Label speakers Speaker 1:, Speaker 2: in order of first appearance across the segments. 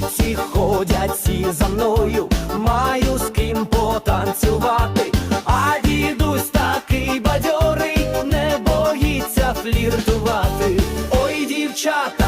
Speaker 1: хлопці ходять всі за мною, маю з ким потанцювати, а дідусь такий бадьорий, не боїться фліртувати. Ой, дівчата.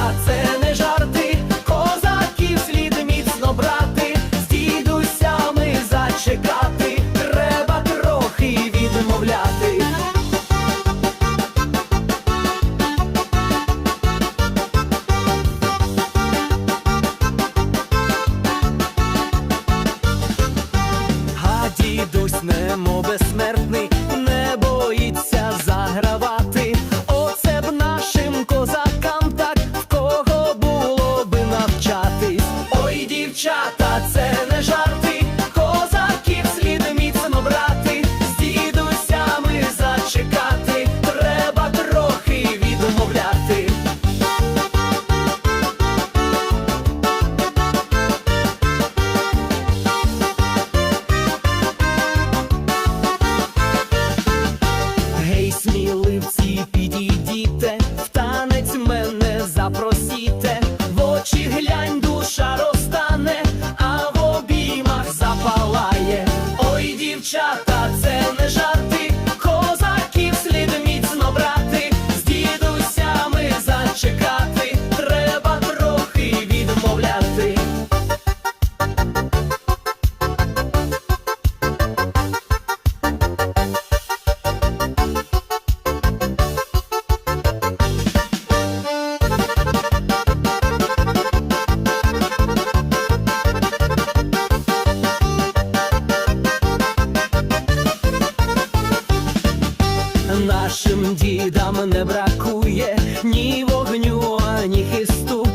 Speaker 1: Нашим дідам не бракує ні вогню, ані хисту.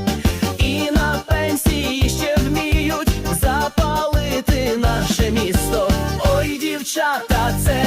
Speaker 1: І на пенсії ще вміють запалити наше місто. Ой, дівчата, це